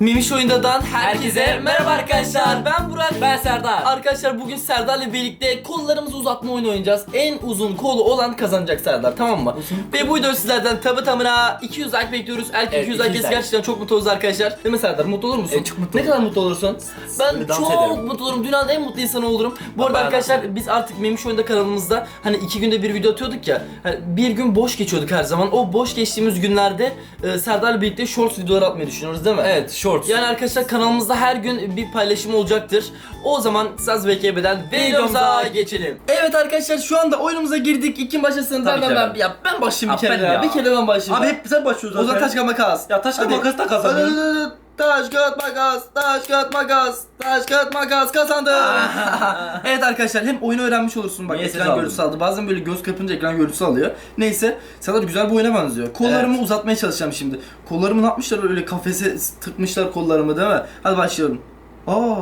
Mimiş Oyunda'dan herkese merhaba arkadaşlar. Ben Burak. Ben Serdar. Arkadaşlar bugün Serdar'la birlikte kollarımızı uzatma oyunu oynayacağız. En uzun kolu olan kazanacak Serdar tamam mı? Ve bu videoyu sizlerden tabi tamına 200 like bekliyoruz. Ki Evet, 200 like 200 gelirse like. gerçekten çok mutlu oluruz arkadaşlar. Değil mi Serdar? Mutlu olur musun? Evet, çok mutlu Ne kadar mutlu olursun? Ben çok ederim. mutlu olurum. Dünyanın en mutlu insanı olurum. Bu Ben arada de arkadaşlar biz artık Memiş Oyunda kanalımızda hani iki günde bir video atıyorduk ya. Hani bir gün boş geçiyorduk her zaman. O boş geçtiğimiz günlerde e, Serdar'la birlikte shorts videolar atmayı düşünüyoruz değil mi? Evet, shorts. Yani arkadaşlar kanalımızda her gün bir paylaşım olacaktır. O zaman saz bekleyemeden videomuza geçelim. Evet arkadaşlar şu anda oyunumuza girdik. Kim başlasın? Tabii ben, ki ben, ben. ya ben başlayayım bir Ha, kere ya. ya. Bir kere ben başlayayım. Abi hep sen başlıyorsun o zaman taş kağıt makas. Ya taş Hadi. makas da kazandın. Taş kağıt makas, taş kağıt makas, taş kağıt makas kazandım. evet arkadaşlar hem oyunu öğrenmiş olursun bak Niye ses ekran aldın? görüntüsü aldı. Bazen böyle göz kapınca ekran görüntüsü alıyor. Neyse da güzel bir oyuna benziyor. Kollarımı uzatmaya çalışacağım şimdi. Kollarımı ne yapmışlar öyle kafese tıkmışlar kollarımı değil mi? Hadi başlayalım. Aa.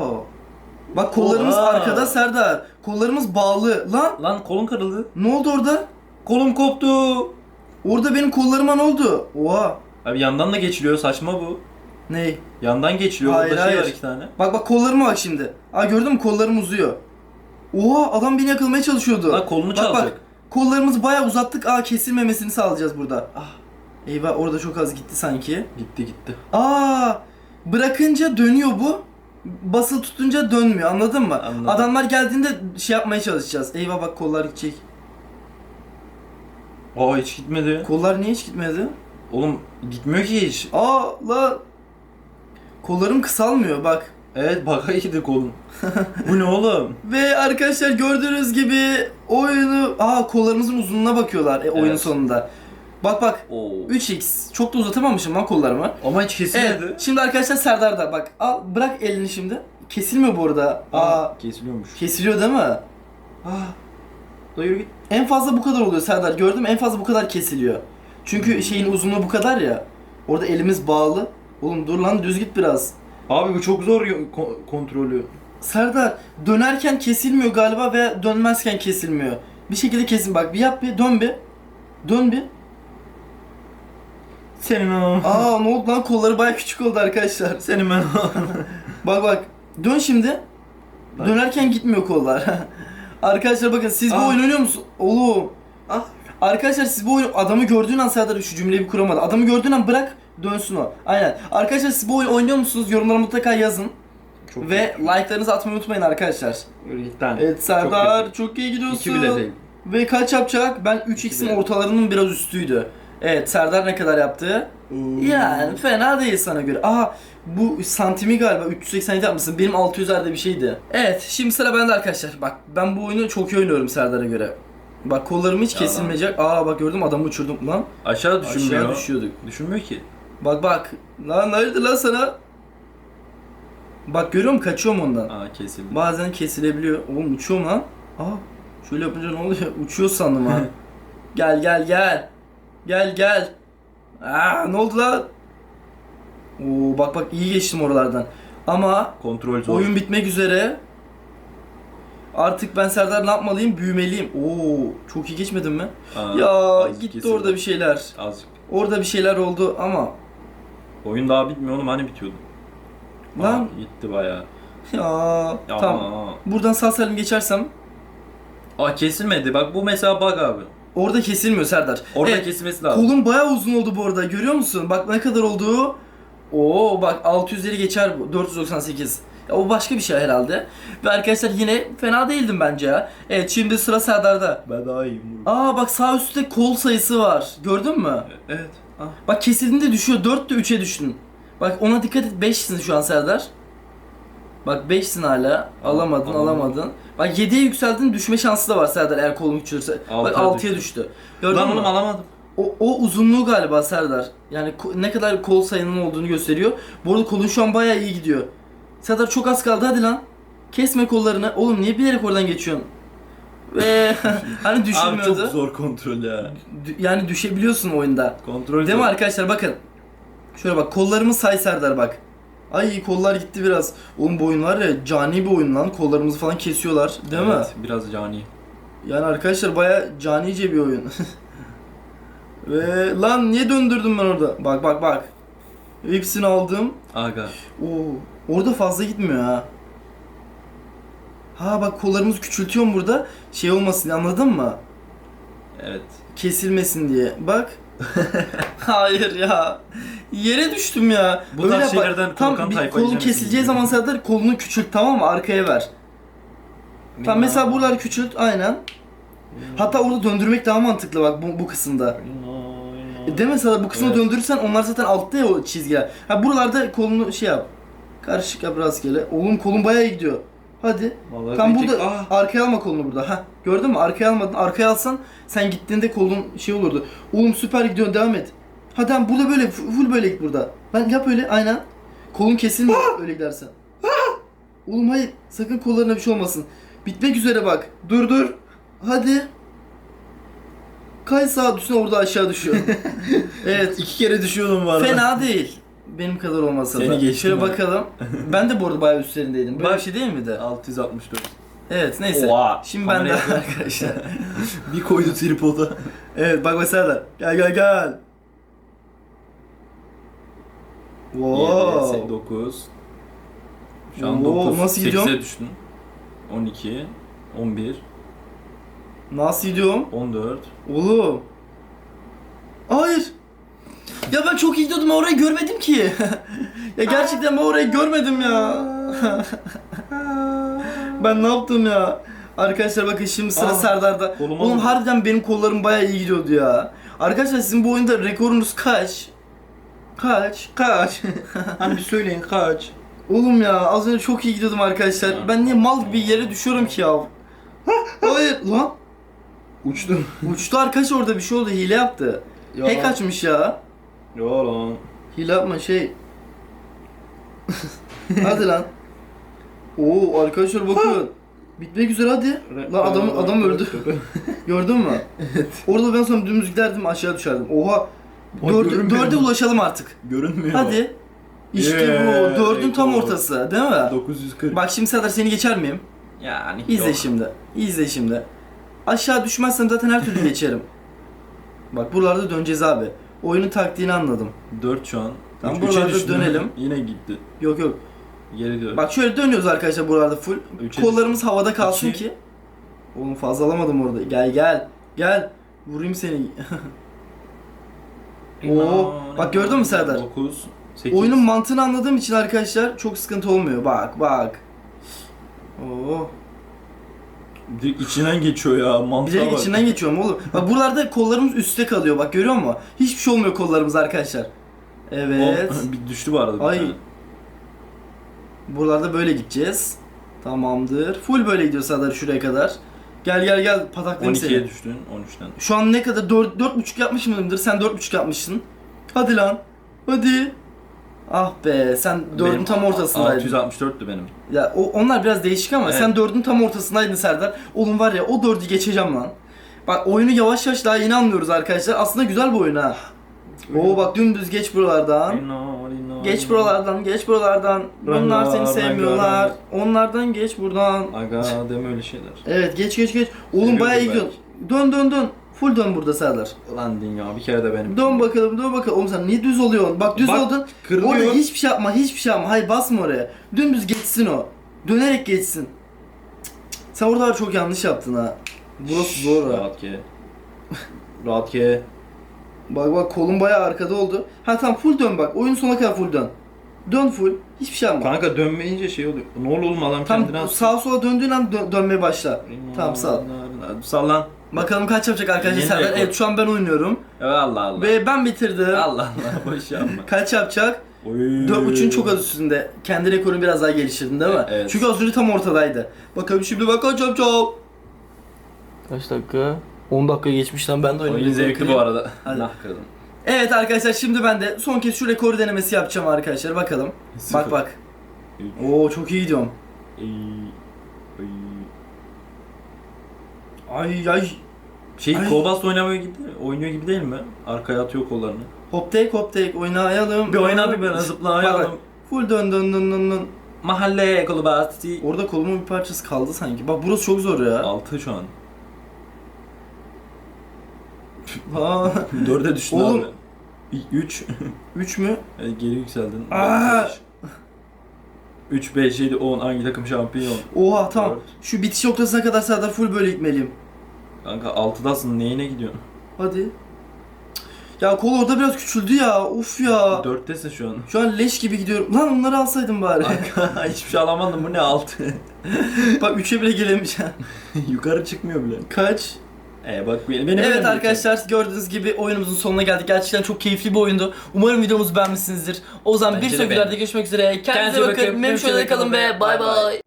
Bak kollarımız Oha. arkada Serdar. Kollarımız bağlı. Lan Lan kolun kırıldı. ne oldu orada? Kolum koptu. Orada benim kollarıma ne oldu? Oha. Abi yandan da geçiliyor saçma bu. Ne? Yandan geçiliyor. Hayır, Burada şey hayır. var iki tane. Bak bak kollarıma bak şimdi. Aa gördün mü kollarım uzuyor. Oha adam beni yakılmaya çalışıyordu. Lan kolunu bak, çalacak. Bak kollarımızı bayağı uzattık. Aa kesilmemesini sağlayacağız burada. Ah. Eyvah orada çok az gitti sanki. Gitti gitti. Aa bırakınca dönüyor bu. Basılı tutunca dönmüyor anladın mı? Anladım. Adamlar geldiğinde şey yapmaya çalışacağız. Eyvah bak kollar gidecek. Aa hiç gitmedi. Kollar niye hiç gitmedi? Oğlum gitmiyor ki hiç. Aa la kollarım kısalmıyor bak. Evet baka gitti kolum. bu ne oğlum? Ve arkadaşlar gördüğünüz gibi oyunu... Aa kollarımızın uzunluğuna bakıyorlar e, oyunun Evet. sonunda. Bak bak Oo. 3x çok da uzatamamışım lan kollarımı. Ama hiç kesilmedi. Evet şimdi arkadaşlar Serdar'da bak al bırak elini şimdi. Kesilmiyor bu arada. Aa, Aa, kesiliyormuş. kesiliyor değil mi? Aa. Da yürü git. En fazla bu kadar oluyor Serdar gördün mü en fazla bu kadar kesiliyor. Çünkü şeyin uzunluğu bu kadar ya. Orada elimiz bağlı. Oğlum dur lan düz git biraz. Abi bu çok zor ko- kontrolü. Serdar dönerken kesilmiyor galiba veya dönmezken kesilmiyor. Bir şekilde kesin bak bir yap bir dön bir. Dön bir. Senin o. Aa ne oldu lan kolları baya küçük oldu arkadaşlar. Senin ben o. Bak bak dön şimdi. Bak. Dönerken gitmiyor kollar. arkadaşlar bakın siz bu Ah. oyunu oynuyor musunuz? Oğlum. Ah. Arkadaşlar siz bu oyunu adamı gördüğün an Serdar şu cümleyi bir kuramadı. Adamı gördüğün an bırak dönsün o. Aynen. Arkadaşlar siz bu oyunu oynuyor musunuz? Yorumlara mutlaka yazın. Çok Ve like'larınızı atmayı unutmayın arkadaşlar. Lan. Evet Serdar Çok çok, iyi gidiyorsun. İki bile değil. Ve kaç yapacak? Ben 3x'in bile. ortalarının biraz üstüydü. Evet Serdar ne kadar yaptı? Yani fena değil sana göre. Aa bu santimi galiba 387 yapmışsın. Benim 600'lerde bir şeydi. Evet şimdi sıra bende arkadaşlar. Bak ben bu oyunu çok iyi oynuyorum Serdar'a göre. Bak kollarım hiç Ya. kesilmeyecek. Aa bak gördüm adamı uçurdum lan. Aşağı düşünmüyor. Aşağı düşüyorduk. Düşünmüyor ki. Bak bak. Lan hayırdır lan sana? Bak görüyor musun kaçıyorum ondan. Aa kesildi. Bazen kesilebiliyor. Oğlum uçuyorum lan. Aa şöyle yapınca ne oluyor? Uçuyor sandım ha. gel gel gel. Gel gel. Aa ne oldu lan? Oo bak bak iyi geçtim oralardan. Ama Kontrol zor. oyun bitmek üzere. Artık ben Serdar ne yapmalıyım? Büyümeliyim. Oo çok iyi geçmedim mi? Aa, ya gitti kesildi. orada bir şeyler. Azıcık. Orada bir şeyler oldu ama Oyun daha bitmiyor oğlum hani bitiyordu. lan Aa, gitti bayağı. ya, Ya, tamam. Buradan sağ salim geçersem Aa kesilmedi. Bak bu mesela bug abi. orada kesilmiyor Serdar. Orada Evet, kesilmesi lazım. Kolum bayağı uzun oldu bu arada. Görüyor musun? Bak ne kadar olduğu. Oo bak 600'leri geçer bu. 498. Ya, o başka bir şey herhalde. Ve arkadaşlar yine fena değildim bence ya. Evet şimdi sıra Serdar'da. Ben daha iyiyim. Aa bak sağ üstte kol sayısı var. Gördün mü? Evet. Ah. Bak kesildiğinde düşüyor. 4 de 3'e düştün. Bak ona dikkat et. 5'sin şu an Serdar. Bak 5'sin hala. Alamadın Alamadım. alamadın. Bak 7'ye yükseldin düşme şansı da var Serdar eğer kolun küçülürse. Bak Altıya 6'ya düştü. Gördün Lan mü? oğlum alamadım. O, o uzunluğu galiba Serdar. Yani ne kadar kol sayının olduğunu gösteriyor. Bu arada kolun şu an bayağı iyi gidiyor. Serdar çok az kaldı hadi lan. Kesme kollarını. Oğlum niye bilerek oradan geçiyorsun? Ve hani Abi düşürmüyordu. çok zor kontrol ya. Dü- yani düşebiliyorsun oyunda. Kontrol Değil mi zor. arkadaşlar bakın. Şöyle bak kollarımı say Serdar bak. Ay kollar gitti biraz. Oğlum bu oyun var ya cani bir oyun lan. Kollarımızı falan kesiyorlar. Değil mi? Evet, Biraz cani. Yani arkadaşlar baya canice bir oyun. Ve lan niye döndürdüm ben orada? Bak bak bak. Hepsini aldım. Aga. Oo, orada fazla gitmiyor ha. Ha bak kollarımızı küçültüyorum burada. Şey olmasın anladın mı? Evet. Kesilmesin diye. Bak. Hayır ya. Yere düştüm ya. Bu tarz yap- şeylerden Tam korkan bir tayfa yiyeceğim kesileceği şimdi. zaman Serdar kolunu küçült tamam mı? Arkaya ver. Tamam mesela buraları küçült aynen. Hatta orada döndürmek daha mantıklı bak bu, bu kısımda. E, Değil mi Serdar bu kısmı Evet. döndürürsen onlar zaten altta ya o çizgiler. Ha buralarda kolunu şey yap. Karışık yap rastgele. Oğlum kolun bayağı iyi gidiyor. Hadi. Vallahi Tam diyecek- burada Ah! arkaya alma kolunu burada. Ha gördün mü? Arkaya almadın. Arkaya alsan sen gittiğinde kolun şey olurdu. Oğlum süper gidiyorsun devam et. Hadi tamam burada böyle fu- full böyle git burada. Ben yap öyle aynen. Kolun kesilmiyor öyle gidersen. Oğlum hayır sakın kollarına bir şey olmasın. Bitmek üzere bak. Dur dur. Hadi. Kay sağa düşsün orada aşağı düşüyor. evet. İki kere düşüyordum bu arada. Fena değil. Benim kadar olmasa Seni da. geçtim Şöyle ben. bakalım. Ben de bu arada bayağı üstlerindeydim. Böyle Bak. bir şey değil miydi? 664. Evet neyse. Oha, Şimdi ben de kameraya bak. arkadaşlar. bir koydu tripoda. evet bak mesela da. Gel gel gel. 7, Wow. 9. Şu an Oo, 9. nasıl gidiyorum? 8'e düştün. 12, 11, Nasıl gidiyorum? 14. Oğlum. Ya ben çok iyi gidiyordum orayı görmedim ki. ya gerçekten ben orayı görmedim ya. ben ne yaptım ya? Arkadaşlar bakın şimdi sıra Aa, Serdar'da. Oğlum vurdu. harbiden benim kollarım bayağı iyi gidiyordu ya. Arkadaşlar sizin bu oyunda rekorunuz kaç? Kaç? Kaç? hani bir söyleyin kaç? Oğlum ya az önce çok iyi gidiyordum arkadaşlar. Ha. Ben niye mal gibi yere düşüyorum ki ya? Hayır lan. Uçtun. Uçtu arkadaş orada bir şey oldu hile yaptı. Hack açmış ya. Yo lan. Hile yapma şey. hadi lan. Oo arkadaşlar bakın. Bitmek üzere hadi. Lan adam adam öldü. Gördün mü? evet. Orada ben sonra dümdüz giderdim aşağı düşerdim. Oha. Dörde, görünmüyor dörde mu? ulaşalım artık. Görünmüyor. Hadi. İşte Yeah, bu. Dördün tam ortası değil mi? 940. Bak şimdi Serdar seni geçer miyim? yani İzle yok. şimdi. İzle şimdi. Aşağı düşmezsem zaten her türlü geçerim. Bak buralarda döneceğiz abi. Oyunun taktiğini anladım. 4 şu an. Tamam, Üç- üçe buralarda düştün. dönelim. Yine gitti. Yok yok. Geri dön. Bak şöyle dönüyoruz arkadaşlar buralarda full. Üçe Kollarımız havada kalsın İki. ki. Oğlum fazla alamadım orada. Gel gel. Gel. Vurayım seni. Oo, bak gördün mü Serdar? 9, 8. Oyunun mantığını anladığım için arkadaşlar çok sıkıntı olmuyor. Bak bak. Oo. Direkt içinden geçiyor ya. Mantığa Direkt bak. içinden geçiyorum oğlum. Bak buralarda kollarımız üstte kalıyor. Bak görüyor musun? Hiçbir şey olmuyor kollarımız arkadaşlar. Evet. O- bir düştü bu arada. bir Ay. tane. Buralarda böyle gideceğiz. Tamamdır. Full böyle gidiyor Serdar şuraya kadar. Gel gel gel pataklayayım 12'ye seni. düştün. 13'ten. Şu an ne kadar? 4 4.5 yapmış mıyımdır? Sen 4.5 yapmışsın. Hadi lan. Hadi. Ah be sen 4'ün Benim tam ortasındaydın. 664'tü benim. Ya o, onlar biraz değişik ama Evet. sen 4'ün tam ortasındaydın Serdar. Oğlum var ya o 4'ü geçeceğim lan. Bak oyunu yavaş yavaş daha yeni anlıyoruz arkadaşlar. Aslında güzel bir oyun ha. Oo bak dümdüz geç buralardan. Geç buralardan, geç buralardan. Onlar seni sevmiyorlar. Onlardan geç buradan. Aga deme öyle şeyler. Evet geç geç geç. Oğlum Seviyorum bayağı iyi gidiyorsun. Dön dön dön. Full dön burada Serdar. Lan din ya bir kere de benim. Dön bakalım dön bakalım. Oğlum sen niye düz oluyorsun? Bak düz Bak, oldun. kırılıyor. Orada hiçbir şey yapma hiçbir şey yapma. Hayır basma oraya. Dümdüz geçsin o. Dönerek geçsin. Sen orada çok yanlış yaptın ha. Burası zor ha. Rahat ke. Rahat ke. Bak bak kolun bayağı arkada oldu. Ha tamam full dön bak. Oyun sonuna kadar full dön. Dön full. Hiçbir şey yapma. Kanka dönmeyince şey oluyor. Ne olur oğlum adam Tam kendine atsın. sağa sola döndüğün an dö- dönmeye başla. Tamam sağ. Sallan. Bakalım kaç yapacak arkadaşlar Yeni Serdar. rekor. Evet şu an ben oynuyorum. Allah Allah. Ve ben bitirdim. Allah Allah boş yapma. Kaç yapacak? Oy. 4.5'ün çok az üstünde. Kendi rekorunu biraz daha geliştirdin değil mi? Evet. Çünkü az önce tam ortadaydı. Bakalım şimdi bak kaç yapacak. Kaç dakika? 10 dakika geçmiş lan ben de Oyun zevkli bu arada. Hadi. Nah kırdım. Evet arkadaşlar şimdi ben de son kez şu rekor denemesi yapacağım arkadaşlar bakalım. Sıfır. Bak bak. Üç. Oo çok iyi gidiyorum. Ay ay. Şey Ay. Oynamıyor gibi oynuyor gibi değil mi? Arkaya atıyor kollarını. Hop tek hop tek oynayalım. Bir oyna bir ben zıplayalım. Full dön dön dön dön dön. Mahalle Kobas. Orada kolumun bir parçası kaldı sanki. Bak burası çok zor ya. 6 şu an. Ha. 4'e düştün Oğlum, abi. 3. 3 mü? geri yükseldin. Aa! 3, 5, 7, 10 hangi takım şampiyon? Oha tamam. Şu bitiş noktasına kadar Serdar full böyle gitmeliyim. Kanka 6'dasın neyine gidiyorsun? Hadi. Ya kol orada biraz küçüldü ya. Uf ya. 4'tesin şu an. Şu an leş gibi gidiyorum. Lan onları alsaydım bari. Kanka hiçbir şey alamadım bu ne 6? Bak 3'e bile gelemeyeceğim. Yukarı çıkmıyor bile. Kaç? E bak benim benim evet arkadaşlar gördüğünüz gibi oyunumuzun sonuna geldik. Gerçekten çok keyifli bir oyundu. Umarım videomuzu beğenmişsinizdir. O zaman Bence bir sonraki videoda görüşmek üzere. Kendinize, Kendinize bakın. bakın. Memnun kalın ve bay. bay.